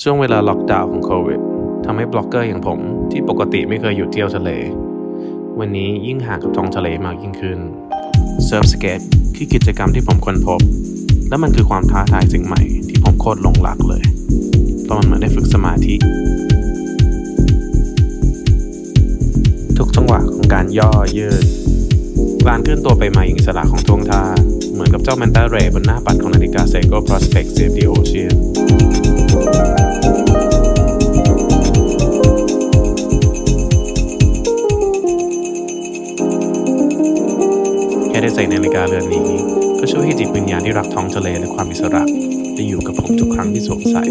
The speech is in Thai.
ช่วงเวลาล็อกดาวน์ของโควิดทำให้บล็อกเกอร์อย่างผมที่ปกติไม่เคยหยุดเที่ยวทะเล วันนี้ยิ่งห่างกับท้องทะเลมากยิ่งขึ้นเซิร์ฟสเกตคือกิจกรรมที่ผมค้นพบ และมันคือความท้าทายสิ่งใหม่ที่ผมโคตรหลงรักเลยเพราะมันเหมือนได้ฝึกสมาธิ ทุกจังหวะของการย่อยืดการเคลื่อนตัวไปมาอย่างสระของท่วงท่า เหมือนกับเจ้าแมนตาเรย์บนหน้าปัดของนาฬิกา Seiko Prospect Save the Ocean ค่ได้ใส่นาฬิกาเรือนนี้ ก็ช่วยให้จิตวิญญาณที่รักท้องทะเลและความอิสระได้อยู่กับผมทุกครั้งที่สวมใส่